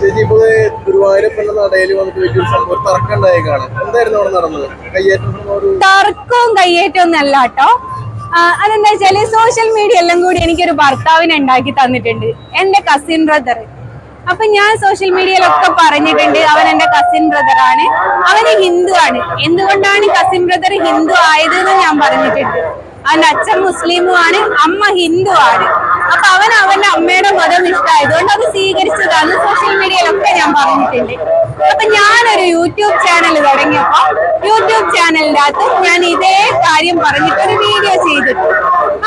ചേച്ചി ഇപ്പൊ ഗുരുവായൂരപ്പന്റെ നടയിൽ വന്നിട്ട് സംഭവം തർക്കം ഉണ്ടായേക്കാണ് എന്തായിരുന്നു അവിടെ നടന്നത്? കയ്യേറ്റം ഒരു തർക്കവും കയ്യേറ്റവും ഒന്നല്ല കേട്ടോ. അതെന്താ വെച്ചാൽ സോഷ്യൽ മീഡിയ എല്ലാം കൂടി എനിക്കൊരു ഭർത്താവിനെ ഉണ്ടാക്കി തന്നിട്ടുണ്ട്. എന്റെ കസിൻ ബ്രദർ അപ്പൊ ഞാൻ സോഷ്യൽ മീഡിയയിലൊക്കെ പറഞ്ഞിട്ടുണ്ട് അവൻ എന്റെ കസിൻ ബ്രദർ ആണ്. അവന് ഹിന്ദു ആണ്. എന്തുകൊണ്ടാണ് കസിൻ ബ്രദർ ഹിന്ദു ആയത് എന്ന് ഞാൻ പറഞ്ഞിട്ടുണ്ട്. അവന്റെ അച്ഛൻ മുസ്ലിമും ആണ് അമ്മ ഹിന്ദു ആണ്. അപ്പൊ അവൻ അവന്റെ അമ്മയുടെ മതം ഇഷ്ടമായതുകൊണ്ട് അത് സ്വീകരിച്ചതാണ്. സോഷ്യൽ മീഡിയയിലൊക്കെ ഞാൻ പറഞ്ഞിട്ടുണ്ട്. അപ്പൊ ഞാനൊരു യൂട്യൂബ് ചാനൽ തുടങ്ങിയപ്പോ യൂട്യൂബ് ചാനലിന്റെ അകത്ത് ഞാൻ ഇതേ കാര്യം പറഞ്ഞിട്ട് ഒരു വീഡിയോ ചെയ്തിട്ടു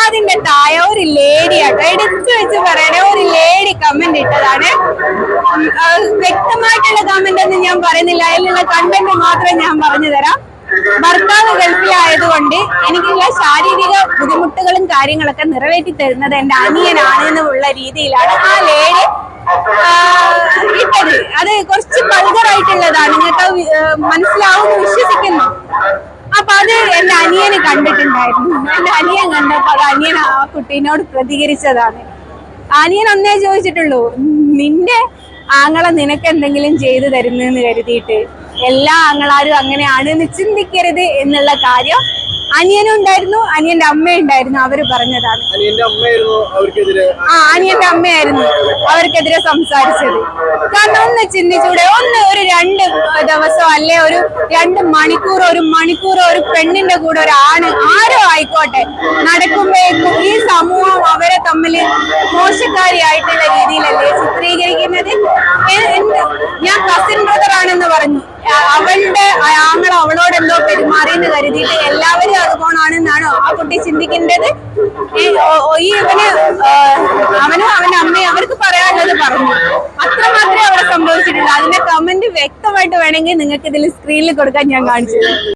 അതിന്റെ താഴെ ഒരു ലേഡി ആട്ടോ എടുത്തു വെച്ച് പറയണേ ഒരു ലേഡി കമന്റ് ഇട്ടതാണ്. വ്യക്തമായിട്ടുള്ള കമന്റ് ഒന്നും ഞാൻ പറയുന്നില്ല. അതിലുള്ള കണ്ടന്റ് മാത്രം ഞാൻ പറഞ്ഞു തരാം. ഭർത്താവ് ഗൾഫിലായതുകൊണ്ട് എനിക്കുള്ള ശാരീരിക ബുദ്ധിമുട്ടുകളും കാര്യങ്ങളൊക്കെ നിറവേറ്റി തരുന്നത് എന്റെ അനിയനാണ് എന്നുള്ള രീതിയിലാണ് ആ ലേഡി ഇട്ടത് അത് കുറച്ച് പൾഗറായിട്ടുള്ളതാണ് നിങ്ങൾക്ക് മനസ്സിലാവുമെന്ന് വിശ്വസിക്കുന്നു. അപ്പൊ അത് എന്റെ അനിയന് കണ്ടിട്ടുണ്ടായിരുന്നു. എന്റെ അനിയൻ കണ്ടപ്പോ അത് അനിയൻ ആ കുട്ടീനോട് പ്രതികരിച്ചതാണ്. അനിയൻ അന്നേ ചോദിച്ചിട്ടുള്ളൂ നിന്റെ ആങ്ങളെ നിനക്ക് എന്തെങ്കിലും ചെയ്തു തരുന്നെന്ന് കരുതിയിട്ട് എല്ലാ ആങ്ങളാരും അങ്ങനെയാണ് എന്ന് ചിന്തിക്കരുത് എന്നുള്ള കാര്യം അനിയനും ഉണ്ടായിരുന്നു അനിയന്റെ അമ്മയുണ്ടായിരുന്നു അവർ പറഞ്ഞതാണ്. ആ അനിയന്റെ അമ്മയായിരുന്നു അവർക്കെതിരെ സംസാരിച്ചത്. കാരണം ഒന്ന് ചിന്തിച്ചൂടെ ഒന്ന് ഒരു രണ്ട് ദിവസം അല്ലെ ഒരു രണ്ട് മണിക്കൂർ ഒരു മണിക്കൂർ ഒരു പെണ്ണിന്റെ കൂടെ ഒരു ആണ് ആരോ ആയിക്കോട്ടെ നടക്കുമ്പോഴേക്കും ഈ സമൂഹം അവരെ തമ്മിൽ മോശക്കാരിയായിട്ടുള്ള രീതിയിലല്ലേ ചിത്രീകരിക്കുന്നത് എ- എന്ത് ഞാൻ കസിൻ ബ്രദർ ആണെന്ന് പറഞ്ഞു. അവളുടെ ആങ്ങൾ അവളോട് എന്തോ പെരുമാറിയെന്ന് കരുതിയിട്ട് എല്ലാവരും അത് പോണാണെന്നാണോ ആ കുട്ടി ചിന്തിക്കേണ്ടത്? ഈ ഇവന് അവനും അവന്റെ അമ്മയും അവർക്ക് പറയാനുള്ളത് പറഞ്ഞു. അത്ര മാത്രമേ അവിടെ സംഭവിച്ചിട്ടുള്ളൂ. അതിന്റെ കമന്റ് വ്യക്തമായിട്ട് വേണമെങ്കിൽ നിങ്ങൾക്ക് ഇതിൽ സ്ക്രീനിൽ കൊടുക്കാൻ ഞാൻ കാണിച്ചു.